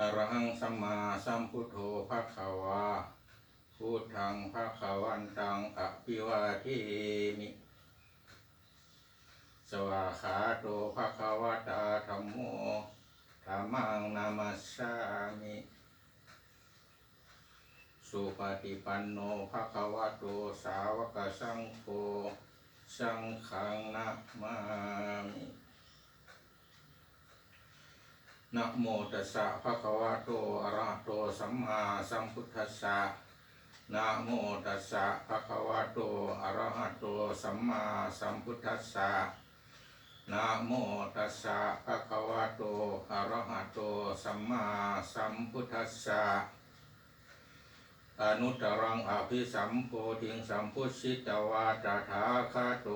อรหังสัมมาสัมพุทโธภะคะวาพุทธังภะคะวันตังอภิวาเทมิ สวาขาโตภะคะวะตาธัมโมธัมมังนามัสสามิ สุปฏิปันโนภะคะวะโตสาวกสังโฆสังฆังนะมามิ นะโมตัสสะภะคะวะโตอะระหะโตสัมมาสัมพุทธัสสะนะโมตัสสะภะคะวะโตอะระหะโตสัมมาสัมพุทธัสสะนะโมตัสสะภะคะวะโตอะระหะโตสัมมาสัมพุทธัสสะอนุตตรังอภิสัมโพธิงสัมพุทธิตวาตถาคาโต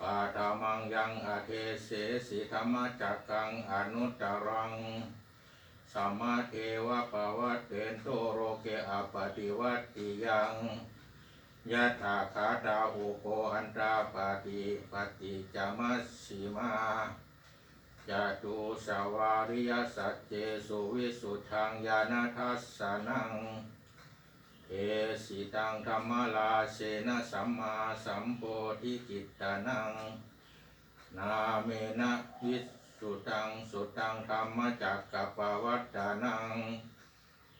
ปาตามังยังอาเทเสสิธรรมจักกังอนุตตรังสัมมาเทวะปวัตเตนโตโรเกอปฏิวัติยังยะถาคาตาอุโกอันตาปฏิปฏิจามัสสิมาจตุสาวาริยสัจเจสุวิสุทังญาณทัสสนัง เอสิตังธรรมลาเสนะสัมมาสัมโพธิกิตตานัง นาเมนะวิสุตังสุตังธรรมจักกปวัตตานัง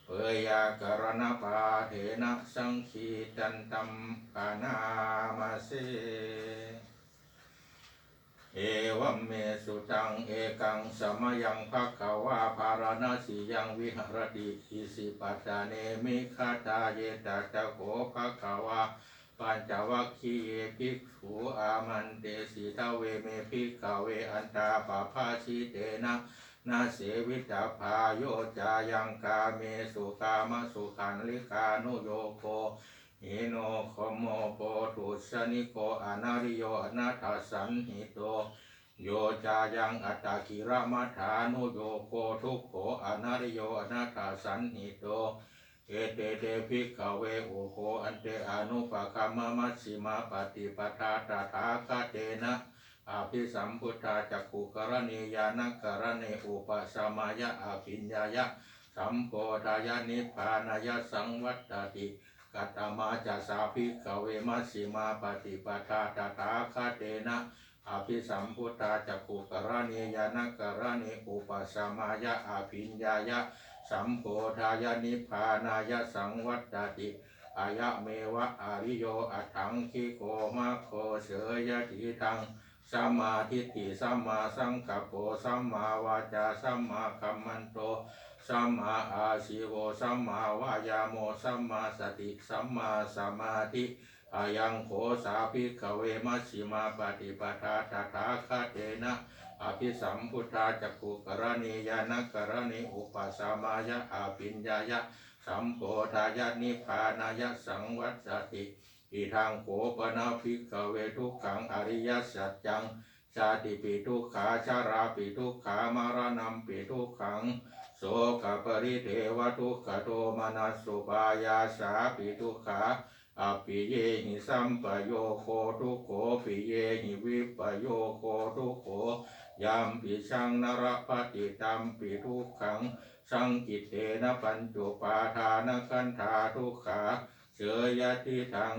เปยากรณปาเถนะสังขีตันตัมปานามาเส สุตังเอกังสมยังภะคะวาภารณสียังวิหรติอิสิปัตตาเนมิคาตาเยตตะโกภะคะวาปัญจวัคคีเยภิกขุอามันเตสิทาเวเมภิกขเวอันตาปาภาชิเตนะนาเสวิตาภาโยจายังกาเมสุกามสุขันลิกานุโยโกหิโนขโมโปตุสนิโกอนาริโยอนาถสันหิโต โยจายังอัตตากิระมัฐานุโยโกทุกโขอนาริโยอนาถสันหิโต เอเตเตภิกขเวโอโคอันเตอนุปกรรมมัชฌิมาปฏิปทาตถาคเตนะอาภิสัมพุทธาจักขุกรณียานกรณีอุปสมายะอาภิญญายะสัมโพธายานิพานายะสังวัตติกัตมาจะสาภิกขเวมัชฌิมาปฏิปทาตถาคเตนะ อภิสัมพุทธาจักขุกรณียานกรณีอุปสมายะอภิญญายะ สัมโพธายานิพานายะสังวัตติอายะเมวะอาริโยอัตถังคิโกมะโคเสยติทังสัมมาทิฏฐิสัมมาสังกัปโปสัมมาวาจาสัมมาคัมมันโตสัมมาอาชิโวสัมมาวายาโมสัมมาสติสัมมาสมาธิ อายังโขสาภิกขเวมัชิมาปฏิปทาตถาคเตนะอภิสัมพุทธาจักขุกรณียานกรณีอุปสมายะอาปิญญายะสัมโพธายะนิพานายะสังวัตติอีทางโขปนาภิกขเวทุกขังอริยสัจจังชาติปิทุกขาชาราปิทุกขามารณัมปิทุกขังโสกปริเทวทุกขโทมนัสสุปายาสาปิทุกขา อปิเยหิสัมปโยโคทุโขปิเยหิวิปโยโคทุโขยามปิชังนรปฏิตัมปิทุกขัง สังกิเตนะปัญจุปาทานขันธาทุกขาเสยยติทัง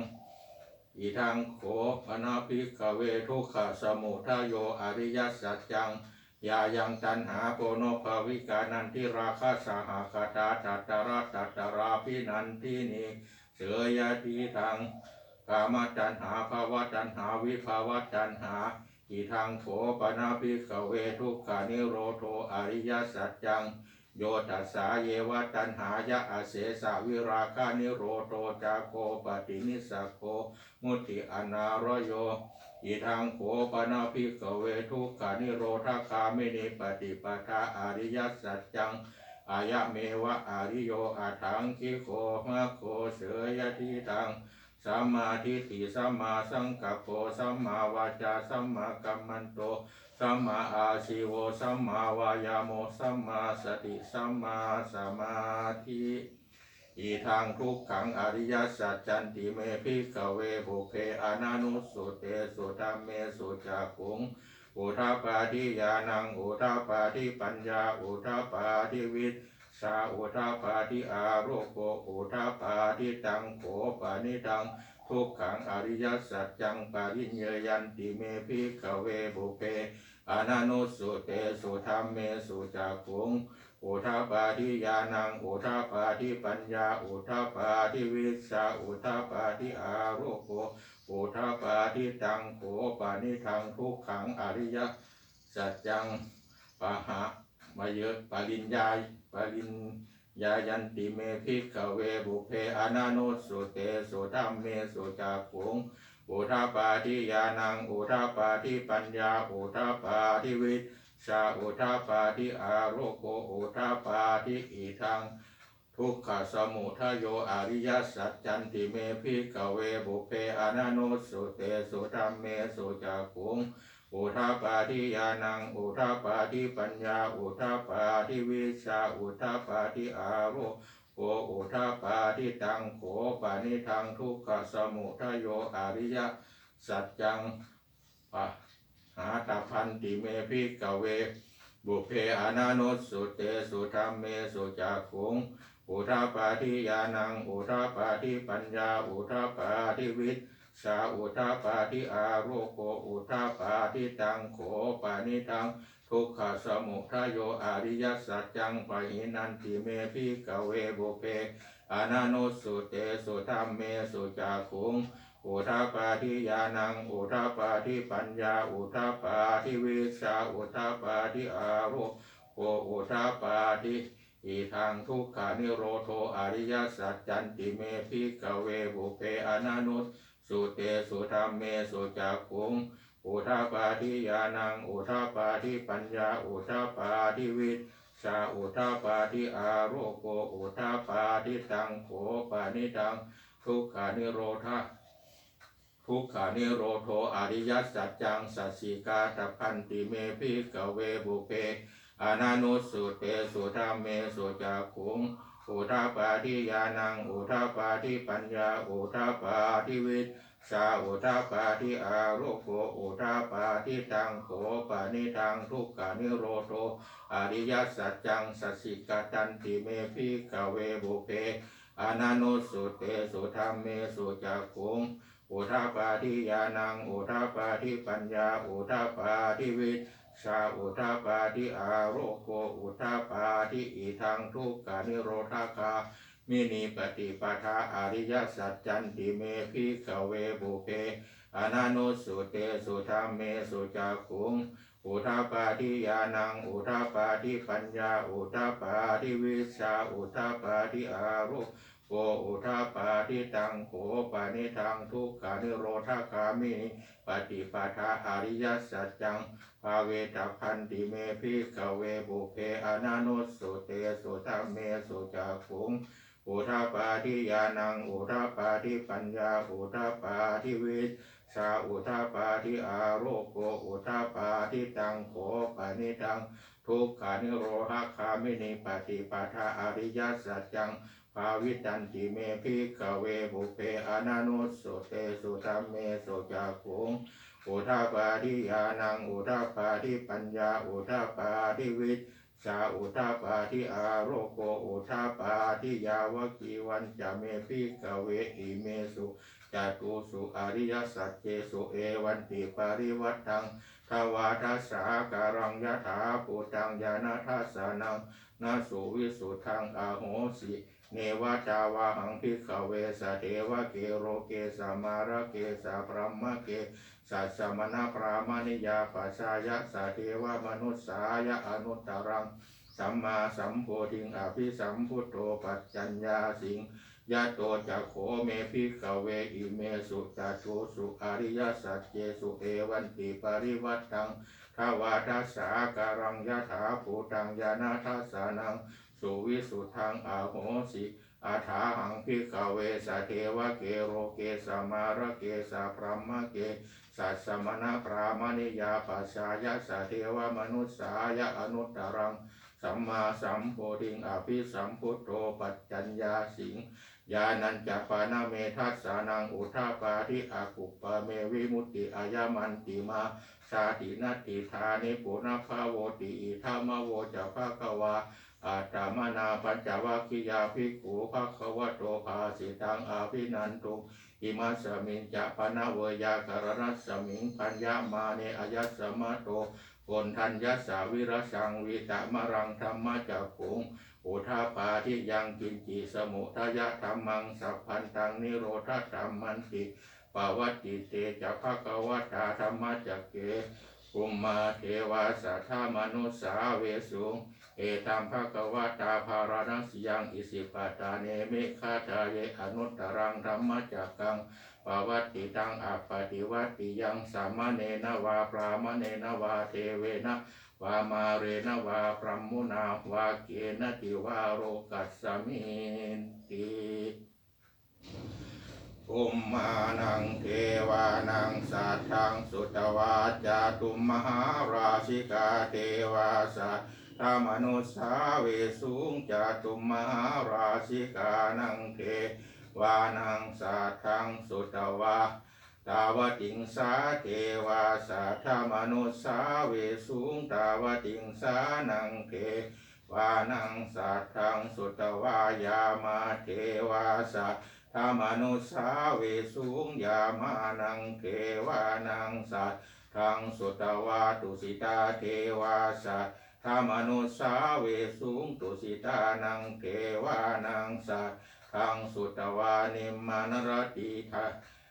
อีทังโขอนาภิกขเวทุกขสมุทโยอริยสัจจังยายังตันหาโปโนภวิกานันทิราคาสหคตาตัตตระตัตตราพินันทินี เสยยติทังกามตัณหาภาวะตัณหาวิภาวะตัณหาอิทังโขปนาภิกเวทุกขานิโรโทอริยสัจจัง โยตัสสาเยวะตันหายะอาเสสะวิราคานิโรโทจาโคปฏินิสโคมุติอนารโยอิทังโขปนาภิกเวทุกขานิโรธคามินิปฏิปทาอริยสัจจัง อายะเมวะอาริโยอาทังคิโกมะโคเสยทิทังสัมมาทิฏฐิสัมมาสังกัปโปสัมมาวาจาสัมมากัมมันโตสัมมาอาชีโวสัมมาวายาโมสัมมาสติสัมมาสมาธิอีทางทุกขังอริยสัจจันติเมพิกเวบุเพอนานุสุเตสุธรรมเมสุจักุง อุทาปาทิญาณังอุทาปาทิปัญญาอุทาปาทิวิชชาอุทาปาทิอาโรโกอุทาปาทิตังโขปานิตังทุกขังอริยสัจจังปาริญเยยันติเมพิขเวบุเพอนานุสุเตสุธรรมเมสุจักขุงอุทาปาทิญาณังอุทาปาทิปัญญาอุทาปาทิวิชชาอุทาปาทิอาโรโก อุทาปาทิตังโขปานิทังทุกขังอริยสัจจังปะหะมาเยอะปริญญาปริญญายันติเมพิกเวบุเพอนานุสุเตสุธรรมเมสุจักขุงอุทาปาทิญาณังอุทาปาทิปัญญาอุทาปาทิวิชชาอุทาปาทิอาโรโกอุทาปาทิอีทัง ทุกขสมุทโยอริยสัจจันติเมพิกเวบุเพอนานุสุเตสุธรรมเมสุจักุงอุทาปาทิญาณังอุทาปาทิปัญญาอุทาปาทิวิชาอุทาปาทิอาโรโกอุทาปาทิตังโขปานิทังทุกขสมุทโยอริยสัจจังปะหาตพันติเมพิกเวบุพเพอนานุสุเตสุธรรมเมสุจักุง อุทาปาทิญาณัง อุทาปาทิปัญญา อุทาปาทิวิชชาอุทาปาทิอาโรโกอุทาปาทิตังโขปานิทัง ทุกขสมุทโยอริยสัจจังปะหินันติเมพิกเวบุเพอนานุสุเตสุธรรมเมสุจักขุงอุทาปาทิญาณัง อุทาปาทิปัญญา อุทาปาทิวิชาอุทาปาทิอาโรโกอุทาปาทิ อีทางทุกขานิโรโทอริยสัจจันติเมพิกเวบุเพอนานุสสุเตสุธรรมเมสุจักขุงอุทาปาทิญาณังอุทาปาทิปัญญาอุทาปาทิวิชาอุทาปาทิอาโรโกอุทาปาทิตังโขปานิตังทุกขานิโรธาทุกขานิโรโทอริยสัจจังสัสสิกาตพันติเมพิกเวบุเพ อนานุสุเตสุธรรมเมสุจักขุงอุทาปาทิญาณังอุทาปาทิปัญญาอุทาปาทิวิชาอุทาปาทิอาโรโกอุทาปาทิตังโขปานิทังทุกขานิโรโทอริยสัจจังสัสิกาตันติเมพิกเวบุเพอนานุสุเตสุธรรมเมสุจักขุงอุทาปาทิญาณังอุทาปาทิปัญญาอุทาปาทิวิ ชาอุทาปาทิอาโรโกอุทาปาทิอีทังทุกขานิโรธาคามินิปฏิปทาอริยสัจจันติเมพิกเวบุเพอนานุสุเตสุธรรมเมสุจักุงอุทาปาทิญาณังอุทาปาทิปัญญาอุทาปาทิวิชาอุทาปาทิอาโร โกอุทาปาทิตังโหปานิทังทุกขานิโรธาคามิปฏิปทาอริยสัจจังภาเวตพันติเมพิกเวบุเพอนานุสสุเตสุธรรมเมสุจักขุงอุทาปาทิญาณังอุทาปาทิปัญญาอุทาปาทิวิ ชาอุทาปาทิอาโรโกอุทาปาทิตังโขปานิทังทุกขานิโรธาคามินิปฏิปทาอริยสัจจังภาวิตันติเมพิกเวบุเพอนานุสสุเตสุธรรมเมสุจักุงอุทาปาทิญาณังอุทาปาทิปัญญาอุทาปาทิวิชชาอุทาปาทิอาโรโกอุทาปาทิยาวกีวันจะเมพิกเวอิเมสุ จตุสุอริยสัจเจสุเอวันติปาริวัตตังทวาทัสสาการังยะถาปุตังยานาทัสสานังนาสุวิสุทังอาโหสิเนวตาวาหังพิกเวสเทวะเกโรเกสามาระเกสาพรหมเกสัสมณพรามานิยาปัสสายะสเทวมนุสสายะอนุตตรังสัมมาสัมโพธิงอภิสัมพุทโธปัจจัญญาสิง ยะโตจะโขเมพิกเวอิเมสุจตุสุอริยสัจเจสุเอวันติปริวัตตังทวาทัสสาการังยะถาภูตังยานาทัสสานังสุวิสุทังอาโหสิอาถาหังพิกเวสเทวเกโรเกสมาระเกสาพรหมเกสัสมณพรามณิยาปัสสายะสเทวมนุสสายะอนุตตรังสัมมาสัมโพธิงอภิสัมพุทโธปัจจัญญาสิง ยานันจะปานาเมทัสสานังอุทาปาทิอากุปปะเมวิมุตติอายามันติมาสาตินัตติธานิปุณภาโวติอิธามโวจะภะคะวาอาตามนาปัญจวัคคิยาภิกขุภะควะโตภาสิตังอาภินันตุอิมัสสมิงจะปนาเวยากรณัสมิงปัญญามาเนอายัสสมะโตกนทัญญสสาวิรสังวิตะมะรังธรรมจักขุง อุทาปาทิยังกินจิสมุทยะธรรมังสัพพันตังนิโรธธรรมันติปาวัติเตจะภะกวตาธรรมจักเกกุมมาเทวาสัทธามนุสาเวสุง เอตัมภะคะวะตาภารณสยังอิสิปตาเนมิฆาตาเยอนุตตรังธรรมจักกังปาวัตติตังอัปปติวัตติยังสามเณนวาปรามเณนวาเทเวนะวามาเรนวาพรหมุนาวาเกนติวาโรกัสสมินติอุมมานังเทวานังสัทธังสุตวาจาตุมหาราชิกาเทวาสัท ธามนุสาเวสุงจาตุมหาราชิกานังเทวานังสัทธังสุตวาตาวติงสาเทวาสัทธมนุสาเวสุงตาวติงสานังเทวานังสัทธังสุตวายามาเทวาสัทธมนุสาเวสุงยามานังเทวานังสัทธังสุตวาตุสิตาเทวาสัท ธมนุสาเวสุงตุสิตานังเทวานังสัทธังสุตวานิมานรติทา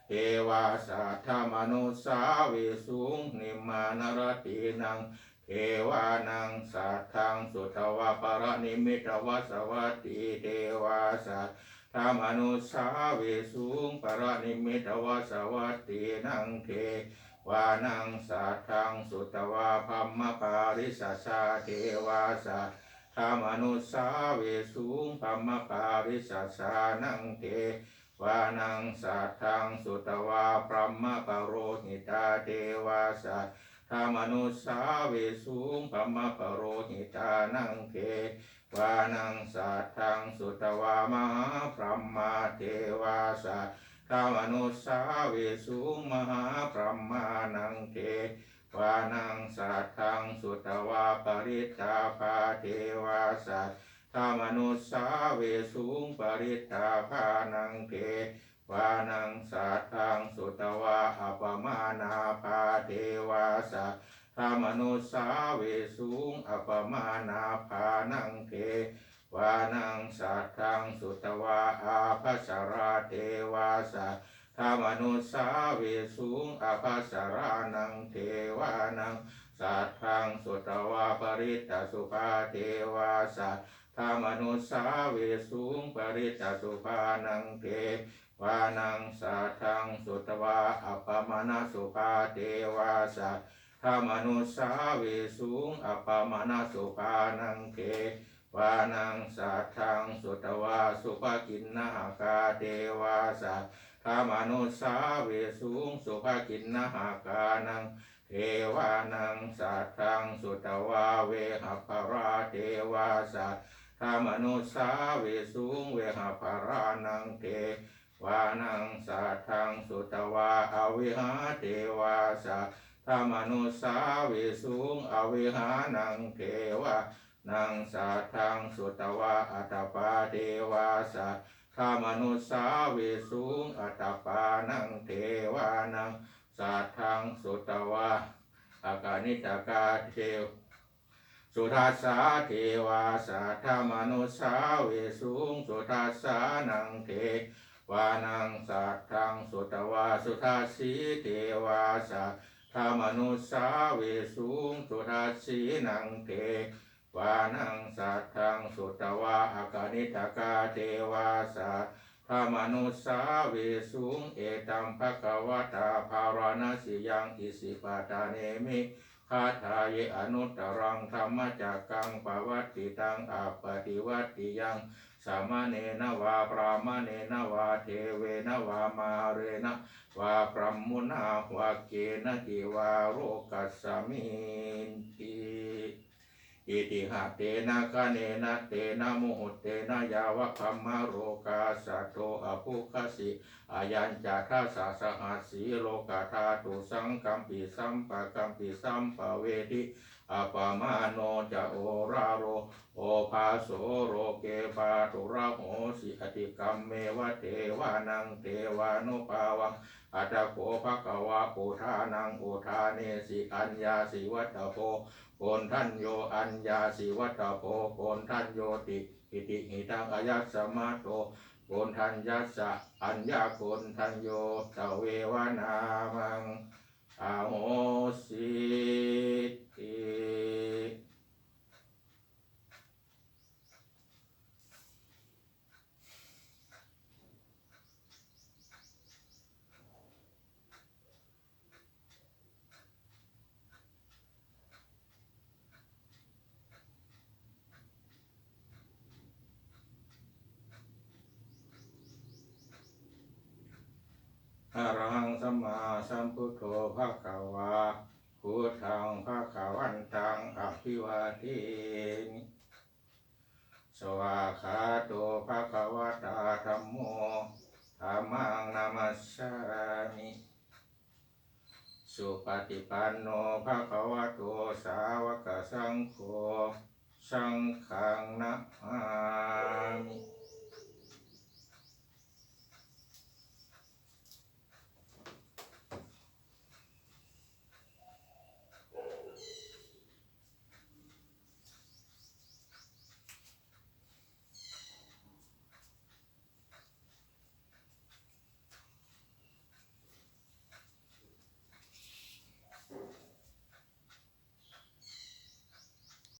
เทวาสัทธมนุสาเวสุงนิมานรตินังเทวานังสัทธังสุตวาปรนิมิตวสวัตติเทวาสัทธมนุสาเวสุงปรนิมิตวสวัตตินังเท วานังสัทธังสุตวาพัมมปาริสัสสาเทวาสัทธมนุสาเวสุงพัมมปาริสัสสานังเทวานังสัทธังสุตวาพระมปโรหิตาเทวาสัทธามนุสาเวสุงพระมปโรหิตานังเทวานังสัทธังสุตวามหาพระมาเทวาสัท ธามนุสาเวสุงมหาพระมานังเทวานังสัทธังสุตวาปริตาภาเทวาสัทธามนุสาเวสุงปริตาภานังเทวานังสัทธังสุตวาอัปมานาภาเทวาสัทธามนุสาเวสุงอัปมานาภานังเท วานังสัทธังสุตวาอาภัสราเทวาสัทธามนุสาเวสุงอาภัสรานังเทวานังสัทธังสุตวาปริตตสุภาเทวาสัทธามนุสาเวสุงปริตตสุภานังเทวานังสัทธังสุตวาอัปปมาณสุภาเทวาสัทธามนุสาเวสุงอัปปมาณสุภานังเท วานังสัทธังสุตวาสุภกินนาคาเทวาสัทธามนุสาเวสุงสุภกินนาคานังเทวานังสัทธังสุตวาเวหภราเทวาสัทธามนุสาเวสุงเวหภารานังเทวานังสัทธังสุตวาอวิหาเทวาสัทธามนุสาเวสุงอวิหานังเทวา นังสัทธังสุตวาอัตปาเทวาสัทธามนุสาเวสุงอัตปานังเทวานังสัทธังสุตวาอากานิตากาเทวสุทัสสาเทวาสัทธมนุสาเวสุงสุทัสสานังเทวานังสัทธังสุตวาสุทัสสีเทวาสัทธมนุสาเวสุงสุทัสสีนังเท วานังสัทธังสุตวาอากานิตกาเทวาสัทธมนุสาเวสุงเอตัมภะคะวตาภารณสิยังอิสิปตาเนมิคาถาเยอนุตรังธรรมจักกังปวัตติตังอาปฏิวัติยังสามเณนวาปรามเณนวาเทเวนวามาเรนะวาพรหมุนาวาเกณติวาโรกัสสมินติ อิติหะเตนะกะเนนะเตนะโมหเตนะยาวะคัมมาโรกาสัตโตอภุคสิอายัญจาทาสาสหัสสีโลกาธาตุสังกัมปิสัมปะกัมปิสัมปะเวทิ อปามาโนจะโอราโร โอภาโสโรเกปาตุระโหสิอติกรรมเมวะเทวานังเทวานุภาวังอัตถโกภะคะวะโอทานังโอทาเนสิอัญญาสิวัตถโพโกนทันโยอัญญาสิวัตถโพโกนทันโยติอิติหิตังอายัสมะโตโกนทันยัสสะอัญญาโกนทันโยตเววานามัง อาโหสิติอะระหังสั มาสัมพุทโธภะคะวาพุทธังภะคะวันตังอภิวาเทมิสวาขาโตภะคะวะตาธัมโมธัมมังนามัสสามิสุปฏิปันโนภะคะวะโตสาวกสังโฆสังฆังนะมามิ